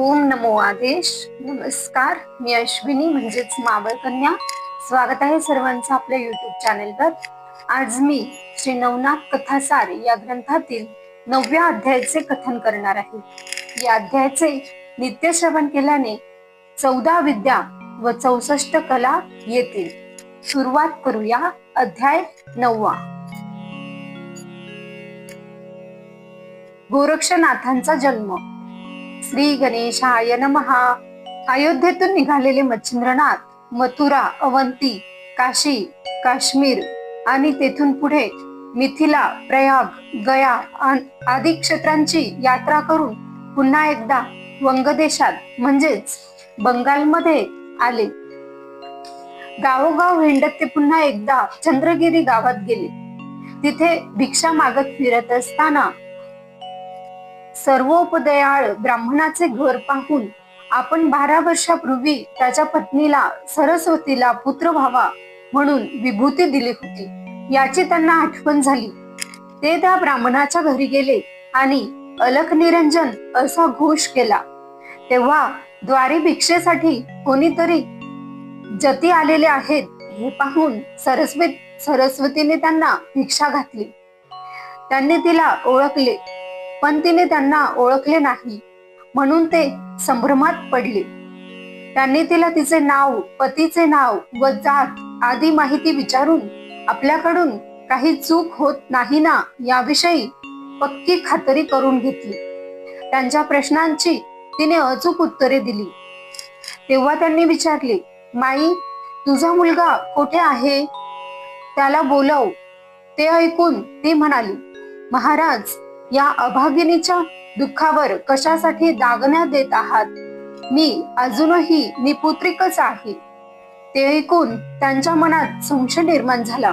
ओम नमो आदेश. नमस्कार. मी अश्विनी म्हणजेच मावळ कन्या स्वागत आहे सर्वांचं आपल्या युट्यूब चॅनेलवर आज मी श्री नवनाथ कथासार या ग्रंथातील नवव्या अध्यायाचे कथन करणार आहे. या अध्यायाचे नित्य श्रवण केल्याने चौदा विद्या व चौसष्ट कला येतील. सुरुवात करूया अध्याय नववा. गोरक्षनाथांचा जन्म. श्री गणेशाय नमहा अयोध्येतून निघालेले मच्छिंद्रनाथ मथुरा अवंती काशी काश्मीर आणि तेथून पुढे मिथिला प्रयाग गया आदी क्षेत्रांची यात्रा करून पुन्हा एकदा वंगदेशात म्हणजेच बंगालमध्ये आले. गावोगाव हिंडत ते पुन्हा एकदा चंद्रगिरी गावात गेले. तिथे भिक्षा मागत फिरत असताना सर्वोपदयाळ ब्राह्मणाचे घर पाहून आपण बारा वर्षापूर्वी त्याच्या पत्नीला सरस्वतीला पुत्र व्हावा म्हणून विभूती दिली होती. याची त्यांना आठवण झाली. ते त्या ब्राह्मणाच्या घरी गेले आणि अलख निरंजन असा घोष केला. तेव्हा द्वारी भिक्षेसाठी कोणीतरी जती आलेले आहेत हे पाहून सरस्वती सरस्वतीने त्यांना भिक्षा घातली. त्यांनी तिला ओळखले. पण तिने त्यांना ओळखले नाही. म्हणून ते संभ्रमात पडले. त्यांनी तिला तिचे नाव पतीचे नाव व जात आदी माहिती विचारून आपल्याकडून काही चूक होत नाही ना याविषयी पक्की खात्री करून घेतली. त्यांच्या प्रश्नांची तिने अचूक उत्तरे दिली. तेव्हा त्यांनी विचारले माई तुझा मुलगा कुठे आहे? त्याला बोलव. ते ऐकून ती म्हणाली महाराज या अभागिनीच्या दुःखावर कशासाठी दागण्या देत आहात? मी अजूनही निपुत्रिकच आहे. ते ऐकून त्यांच्या मनात संशय निर्माण झाला.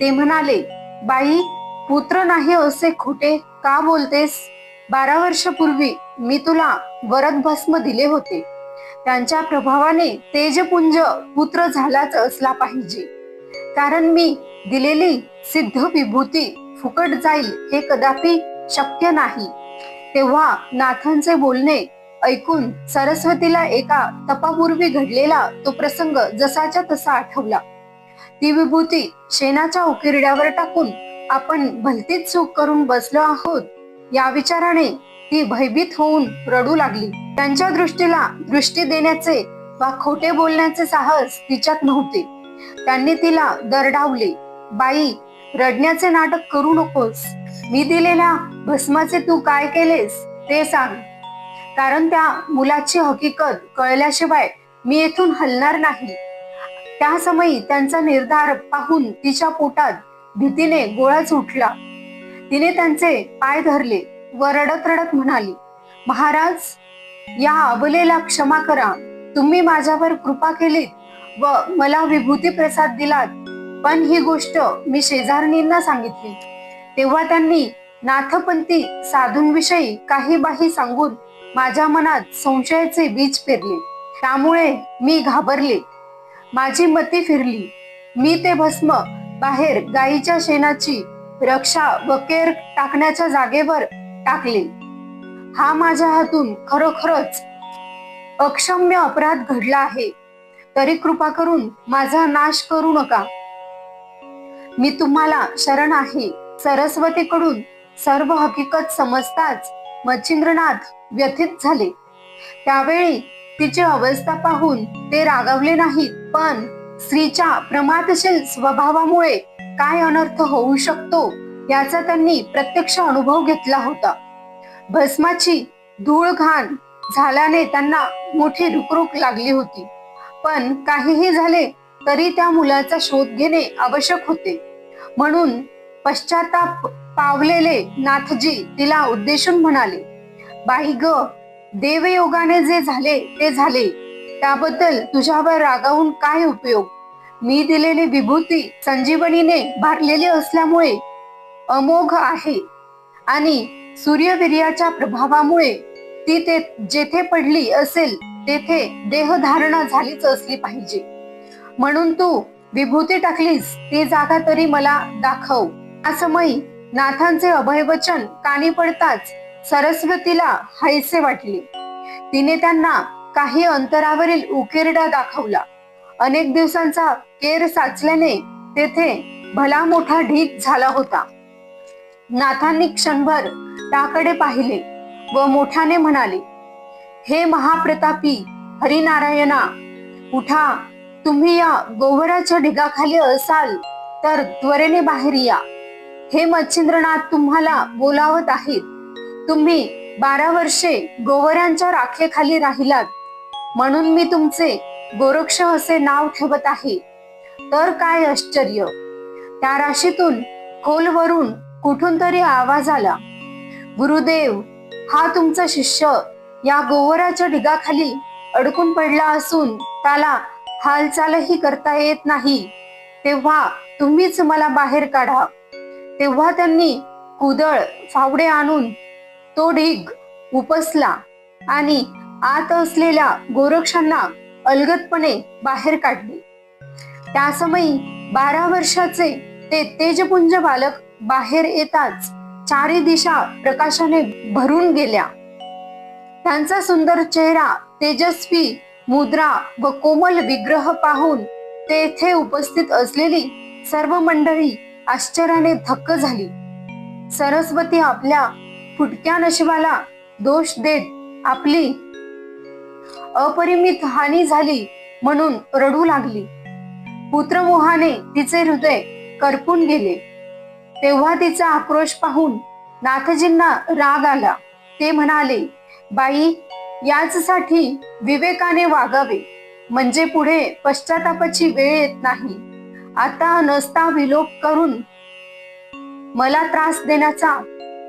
ते म्हणाले बाई पुत्र नाही असे खोटे का बोलतेस? बारा वर्षापूर्वी मी तुला वरद भस्म दिले होते. त्यांच्या प्रभावाने तेजपुंज पुत्र झालाच असला पाहिजे. कारण मी दिलेली सिद्ध विभूती फुकट जाईल हे कदापि शक्य नाही. तेव्हा नाथांचे बोलणे ऐकून सरस्वतीला एका तपापूर्वी घडलेला तो प्रसंग जसाच्या तसा आठवला. ती विभूती शेणाच्या उकिरड्यावर टाकून आपण भलतीच चूक करून बसलो आहोत या विचाराने ती भयभीत होऊन रडू लागली. त्यांच्या दृष्टीला दृष्टी देण्याचे वा खोटे बोलण्याचे साहस तिच्यात नव्हते. त्यांनी तिला दरडावले बाई रडण्याचे नाटक करू नकोस. मी दिलेल्या भस्माचे तू काय केलेस ते सांग. कारण त्या मुलाची हकीकत कळल्याशिवाय मी येथून हलणार नाही. त्या समयी त्यांचा निर्धार पाहून तिच्या पोटात भीतीने गोळाच उठला. तिने त्यांचे पाय धरले व रडत रडत म्हणाली महाराज या अबलेला क्षमा करा. तुम्ही माझ्यावर कृपा केलीत व मला विभूती प्रसाद दिलात. पण ही गोष्ट मी शेजारणींना सांगितली. तेव्हा त्यांनी नाथपंथी साधूंविषयी काही बाही सांगून माझ्या मनात संशयाचे बीज पेरले. त्यामुळे मी घाबरले. माझी मती फिरली. मी ते भस्म बाहेर गाईच्या शेणाची रक्षा व केर टाकण्याच्या जागेवर टाकले. हा माझ्या हातून खरोखरच अक्षम्य अपराध घडला आहे. तरी कृपा करून माझा नाश करू नका. मी तुम्हाला शरण आहे. सरस्वतीकडून सर्व हकीकत समजताच मच्छिंद्रनाथ व्यथित झाले. त्यावेळी तिची अवस्था पाहून ते रागावले नाहीत पण स्त्रीच्या प्रमादशील स्वभावामुळे काय अनर्थ होऊ शकतो याचा त्यांनी प्रत्यक्ष अनुभव घेतला होता. भस्माची धूळ घाण झाल्याने त्यांना मोठी रुकरुक लागली होती. पण काहीही झाले तरी त्या मुलाचा शोध घेणे आवश्यक होते. म्हणून पश्चाताप पावलेले नाथजी तिला उद्देशून म्हणाले बाई ग देवयोगाने जे झाले ते झाले. त्याबद्दल तुझ्यावर रागावून काय उपयोग? मी दिलेली विभूती संजीवनीने भरलेली असल्यामुळे अमोघ आहे आणि सूर्यवीर्याच्या प्रभावामुळे ती ते जेथे पडली असेल तेथे देहधारणा झालीच असली पाहिजे. म्हणून तू विभूती टाकलीस ती जागा तरी मला दाखव. असमयी नाथांचे अभयवचन कानी पडताच सरस्वतीला हायसे वाटले. तिने त्यांना काही अंतरावरील उकिरडा दाखवला. अनेक दिवसांचा केर साचल्याने तेथे भला मोठा ढीक झाला होता. नाथांनी क्षणभर त्याकडे पाहिले व मोठ्याने म्हणाले हे महाप्रतापी हरिनारायणा उठा तुम्ही या गोवराच्या ढिगाखाली असाल तर त्वरेने बाहेर या. हे मच्छिंद्रनाथ तुम्हाला बोलावत आहेत. तुम्ही बारा वर्षे गोवऱ्यांच्या राखेखाली राहिलात. म्हणून मी तुमचे गोरक्ष असे नाव ठेवत आहे. तर काय आश्चर्य. त्या राशीतून खोलवरून कुठून तरी आवाज आला. गुरुदेव हा तुमचा शिष्य या गोवराच्या ढिगाखाली अडकून पडला असून त्याला हालचालही करता येत नाही. तेव्हा तुम्हीच मला बाहेर काढा. तेव्हा त्यांनी कुदळ फावडे आणून तो ढीग उपसला आणि आत असलेल्या गोरक्षांना अलगतपणे बाहेर काढले. त्या समयी बारा वर्षाचे ते तेजपुंज बालक बाहेर येताच चारी दिशा प्रकाशाने भरून गेल्या. त्यांचा सुंदर चेहरा तेजस्वी मुद्रा व कोमल विग्रह पाहून तेथे उपस्थित असलेली सर्व मंडळी आश्चर्याने थक्क झाली. सरस्वती आपल्या फुटक्या नशिबाला दोष देत आपली अपरिमित हानी झाली म्हणून रडू लागली. पुत्रमोहाने तिचे हृदय करपून गेले. तेव्हा तिचा आक्रोश पाहून नाथजींना राग आला. ते म्हणाले बाई याचसाठी विवेकाने वागावे. म्हणजे पुढे पश्चातापाची वेळ येत नाही. आता नसता विलोप करून. मला त्रास देण्याचा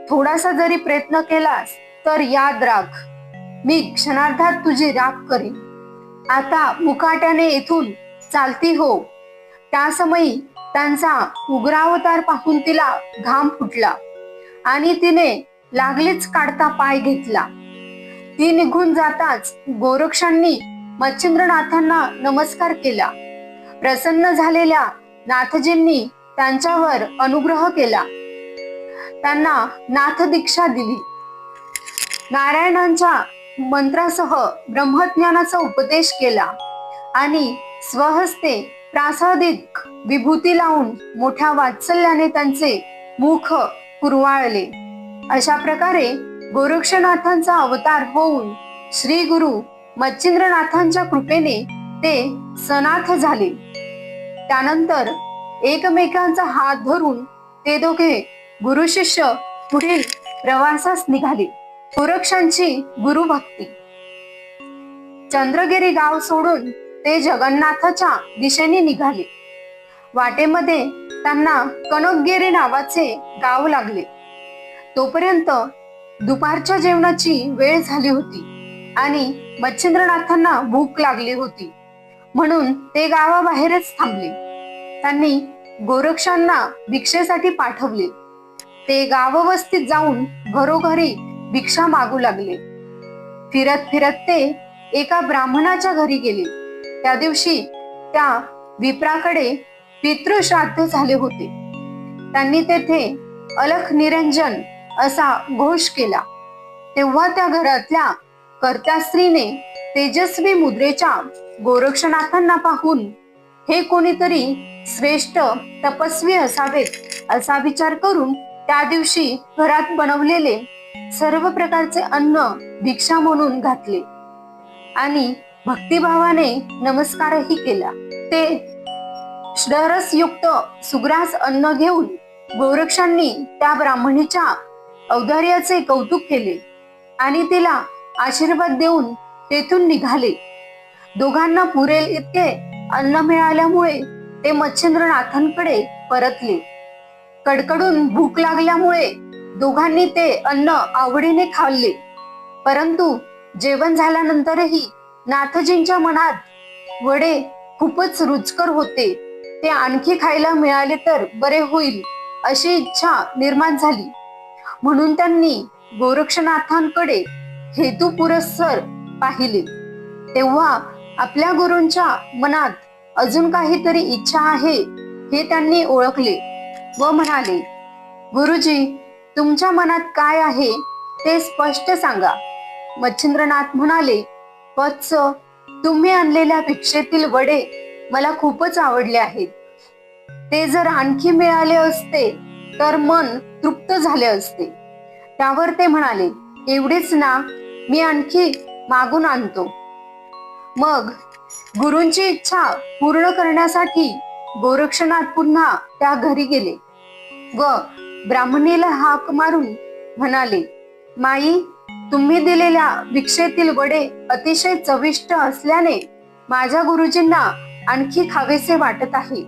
थोडासा जरी प्रयत्न केलास तर याद राख. मी क्षणार्धात तुझी राख करीन. आता मुकाट्याने येथून चालती हो. त्या समयी त्यांचा उग्रावतार पाहून तिला घाम फुटला आणि तिने लागलीच काढता पाय घेतला. ती निघून जाताच गोरक्षांनी मच्छिंद्रनाथांना नमस्कार केला. प्रसन्न झालेल्या नाथजींनी त्यांच्यावर अनुग्रह केला. त्यांना नाथ दीक्षा दिली. नारायणांच्या मंत्रासह ब्रह्मज्ञानाचा उपदेश केला आणि स्वहस्ते प्रासादिक विभूती लावून मोठ्या वात्सल्याने त्यांचे मुख कुरवाळले. अशा प्रकारे गोरक्षनाथांचा अवतार होऊन श्री गुरु मच्छिंद्रनाथांच्या कृपेने ते सनाथ झाले. त्यानंतर एकमेकांचा हात धरून ते दोघे गुरु शिष्य पुढील प्रवासास निघाले. सुरक्षांची गुरुभक्ती चंद्रगिरी गाव सोडून ते जगन्नाथाच्या दिशेने निघाले. वाटेमध्ये त्यांना कनकगिरी नावाचे गाव लागले. तोपर्यंत दुपारच्या जेवणाची वेळ झाली होती आणि मच्छिंद्रनाथांना भूक लागली होती. म्हणून ते गावाबाहेरच थांबले. त्यांनी गोरक्षांना भिक्षेसाठी पाठवले. ते गाववस्तीत जाऊन घरोघरी भिक्षा मागू लागले. फिरत फिरत ते एका ब्राह्मणाच्या घरी गेले. त्या दिवशी त्या विप्राकडे पितृश्राद्ध झाले होते. त्यांनी तेथे अलख निरंजन असा घोष केला. तेव्हा त्या घरातल्या कर्त्या स्त्रीने तेजस्वी मुद्रेच्या गोरक्षनाथांना पाहून हे कोणीतरी श्रेष्ठ तपस्वी असावेत असा विचार करून त्या दिवशी घरात बनवलेले सर्व प्रकारचे अन्न भिक्षा म्हणून घातले. आणि भक्तिभावाने नमस्कारही केला. ते युक्त सुग्रास अन्न घेऊन गोरक्षांनी त्या ब्राह्मणीच्या औदार्याचे कौतुक केले आणि तिला आशीर्वाद देऊन तेथून निघाले. दोघांना पुरेल इतके अन्न मिळाल्यामुळे ते मच्छिंद्रनाथांकडे परतले. कडकडून भूक लागल्यामुळे दोघांनी ते अन्न आवडीने खाल्ले. परंतु जेवण झाल्यानंतरही नाथजींच्या मनात वडे खूपच रुचकर होते. ते आणखी खायला मिळाले तर बरे होईल अशी इच्छा निर्माण झाली. म्हणून त्यांनी गोरक्षनाथांकडे हेतुपुरस्सर पाहिले. तेव्हा आपल्या गुरूंच्या मनात अजून काहीतरी इच्छा आहे हे त्यांनी ओळखले व म्हणाले गुरुजी तुमच्या मनात काय आहे ते स्पष्ट सांगा. मच्छिंद्रनाथ म्हणाले वत्स तुम्ही आणलेल्या भिक्षेतील वडे मला खूपच आवडले आहेत. ते जर आणखी मिळाले असते तर मन तृप्त झाले असते. त्यावर ते म्हणाले एवढेच ना मी आणखी मागून आणतो. मग गुरूंची इच्छा पूर्ण करण्यासाठी गोरक्षनाथ पुन्हा त्या घरी गेले व ब्राह्मणीला हाक मारून म्हणाले माई तुम्ही दिलेल्या भिक्षेतील वडे अतिशय चविष्ट असल्याने माझ्या गुरुजींना आणखी खावेसे वाटत आहे.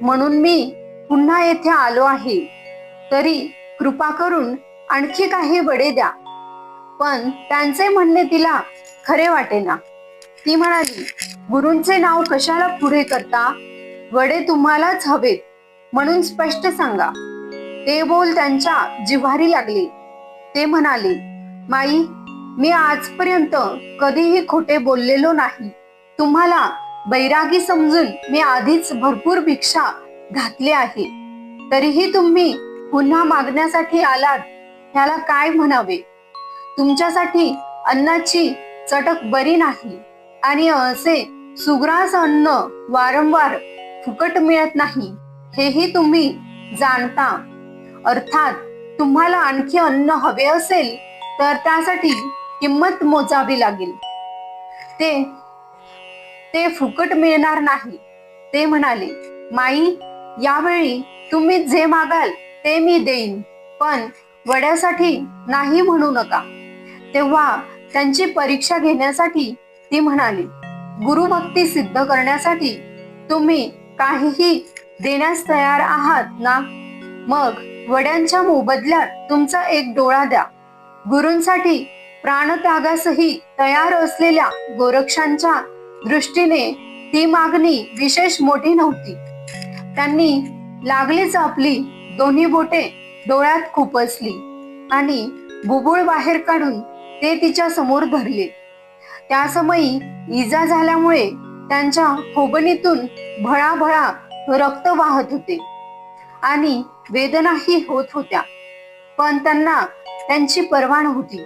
म्हणून मी पुन्हा येथे आलो आहे. तरी कृपा करून आणखी काही वडे द्या. पण त्यांचे म्हणणे तिला खरे वाटेना. ती म्हणाली गुरुंचे नाव कशाला पुढे करता? वडे तुम्हालाच हवेत म्हणून स्पष्ट सांगा. ते बोल त्यांच्या जिव्हारी लागले. ते म्हणाले माई मी आजपर्यंत कधीही खोटे बोललेलो नाही. तुम्हाला बैरागी समजून मी आधीच भरपूर भिक्षा घातली आहे. तरीही तुम्ही पुन्हा मागण्यासाठी आलात ह्याला काय म्हणावे? तुमच्यासाठी अन्नाची चटक बरी नाही. आणि असे सुग्रास अन्न वारंवार फुकट मिळत नाही. हेही तुम्ही जाणता. अर्थात तुम्हाला आणखी अन्न हवे असेल तर त्यासाठी किंमत मोजावी लागेल. ते ते फुकट मिळणार नाही. ते म्हणाले माई यावेळी तुम्ही जे मागाल ते मी देईन. पण वड्यासाठी नाही म्हणू नका. तेव्हा त्यांची परीक्षा घेण्यासाठी ती म्हणाली गुरुभक्ती सिद्ध करण्यासाठी तुम्ही काहीही देण्यास तयार आहात ना? मग वड्यांच्या मोबदल्यात तुमचा एक डोळा द्या. गुरूंसाठी प्राणत्यागासही तयार असलेल्या गोरक्षांच्या दृष्टीने ती मागणी विशेष मोठी नव्हती. त्यांनी लागलीच आपली दोन्ही बोटे डोळ्यात खुपसली आणि बुबुळ बाहेर काढून ते तिच्या समोर धरले. त्या समयी इजा झाल्यामुळे त्यांच्या खोबणीतून भळाभळा रक्त वाहत होते आणि वेदनाही होत होत्या. पण त्यांना त्यांची पर्वा नव्हती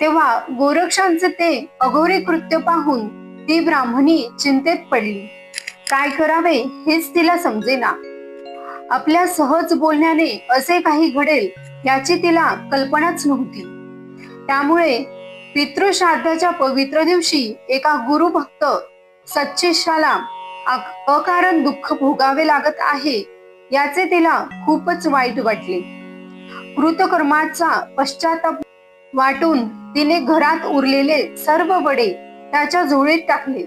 तेव्हा गोरक्षांचे ते अघोरी कृत्य पाहून ती ब्राह्मणी चिंतेत पडली. काय करावे हेच तिला समजेना. आपल्या सहज बोलण्याने असे काही घडेल याची तिला कल्पनाच नव्हती. त्यामुळे पितृश्राद्धाच्या पवित्र दिवशी एका गुरुभक्त भक्त सच्चेशाला अकारण दुःख भोगावे लागत आहे याचे तिला खूपच वाईट वाटले. कृतकर्माचा पश्चाताप वाटून तिने घरात उरलेले सर्व वडे त्याच्या झोळीत टाकले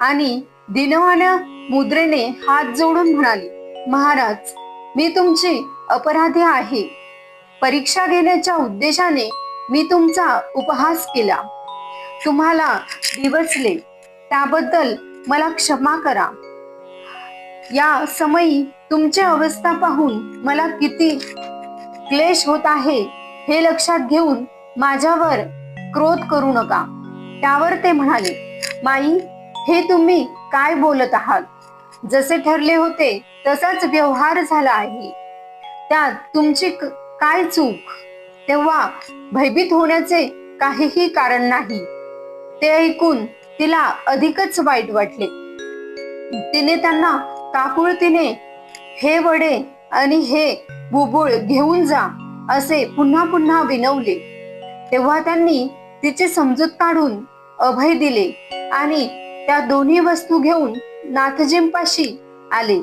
आणि दिनवाण्या मुद्रेने हात जोडून म्हणाली महाराज मी तुमची अपराधी आहे. परीक्षा घेण्याच्या उद्देशाने मी तुमचा उपहास केला. तुम्हाला दिवसले. त्याबद्दल मला क्षमा करा. या समयी तुमची अवस्था पाहून मला किती क्लेश होत आहे हे लक्षात घेऊन माझ्यावर क्रोध करू नका. त्यावर ते म्हणाले माई हे तुम्ही काय बोलत आहात? जसे ठरले होते तसाच व्यवहार झाला आहे. त्यात तुमची काय चूक? तेव्हा भयभीत होण्याचे काहीही कारण नाही. ते ऐकून तिला अधिकच वाईट वाटले. तिने त्यांना काकुळतीने हे वडे आणि हे बुबुळ घेऊन जा असे पुन्हा पुन्हा विनवले. तेव्हा त्यांनी तिची समजूत काढून अभय दिले आणि त्या दोन्ही वस्तू घेऊन नाथजींपाशी आले.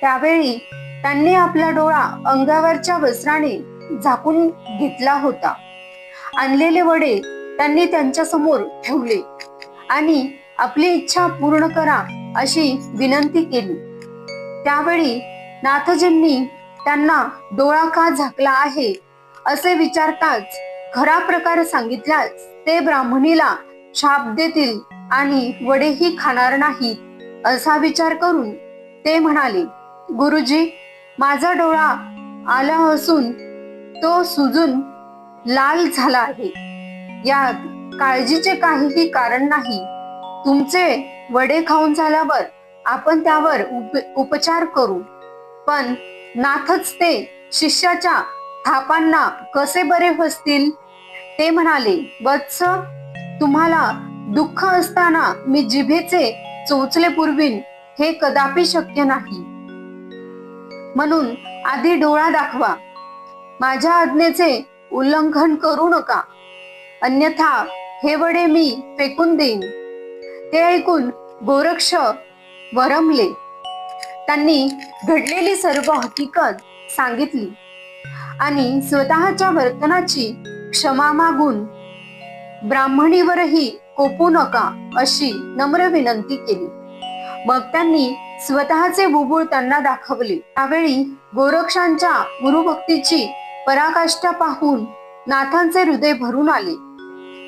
त्यावेळी त्यांनी आपला डोळा अंगावरच्या वस्त्राने झाकून घेतला होता. आणलेले वडे त्यांनी त्यांच्यासमोर ठेवले आणि आपली इच्छा पूर्ण करा अशी विनंती केली. त्यावेळी नाथजींनी त्यांना डोळा का झाकला आहे असे विचारताच खरा प्रकार सांगितल्यास ते ब्राह्मणीला शाप देतील आणि वडेही खाणार नाहीत असा विचार करून ते म्हणाले गुरुजी माझा डोळा आला असून तो सुजून लाल झाला आहे. यात काळजीचे काहीही कारण नाही. तुमचे वडे खाऊन झाल्यावर आपण त्यावर उप उपचार करू. पण नाथच ते शिष्याच्या थापांना कसे बरे बसतील ते म्हणाले वत्स तुम्हाला दुःख असताना मी जिभेचे चोचले पुरवीन हे कदापि शक्य नाही. म्हणून आधी डोळा दाखवा. माझ्या आज्ञेचे उल्लंघन करू नका. अन्यथा हे वडे मी फेकून देईन. ते ऐकून गोरक्ष वरमले. त्यांनी घडलेली सर्व हकीकत सांगितली आणि स्वतःच्या वर्तनाची क्षमा मागून ब्राह्मणीवरही कोपू नका अशी नम्र विनंती केली. मग त्यांनी स्वतःचे बुबुळ त्यांना दाखवले. त्यावेळी गोरक्षांच्या गुरुभक्तीची पराकाष्ठा पाहून नाथांचे हृदय भरून आले.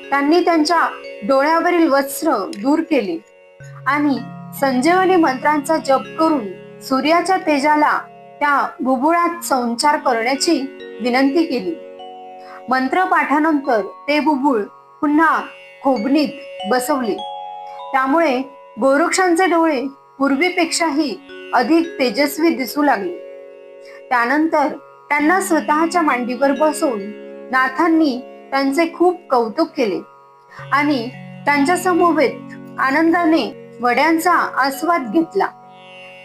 त्यांनी त्यांच्या डोळ्यावरील वस्त्र दूर केले आणि संजीवनी मंत्रांचा जप करून सूर्याच्या तेजाला त्या बुबुळात संचार करण्याची विनंती केली. मंत्र पाठानंतर ते बुबुळ पुन्हा खोबणीत बसवले. त्यामुळे गोरक्षांचे डोळे पूर्वीपेक्षाही अधिक तेजस्वी दिसू लागले. त्यानंतर त्यांना स्वतःच्या मांडीवर बसवून नाथांनी त्यांचे खूप कौतुक केले. आणि त्यांच्या समवेत आनंदाने वड्यांचा आस्वाद घेतला.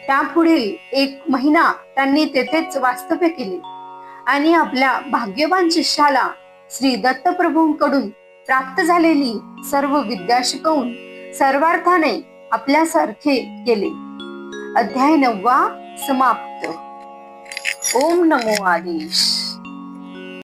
त्यापुढील एक महिना त्यांनी तेथेच वास्तव्य केले. आणि आपल्या भाग्यवान शिष्याला श्री दत्तप्रभूंकडून प्राप्त झालेली सर्व विद्या शिकवून सर्वार्थाने आपल्यासारखे केले. अध्याय नववा समाप्त. ओम नमो आदेश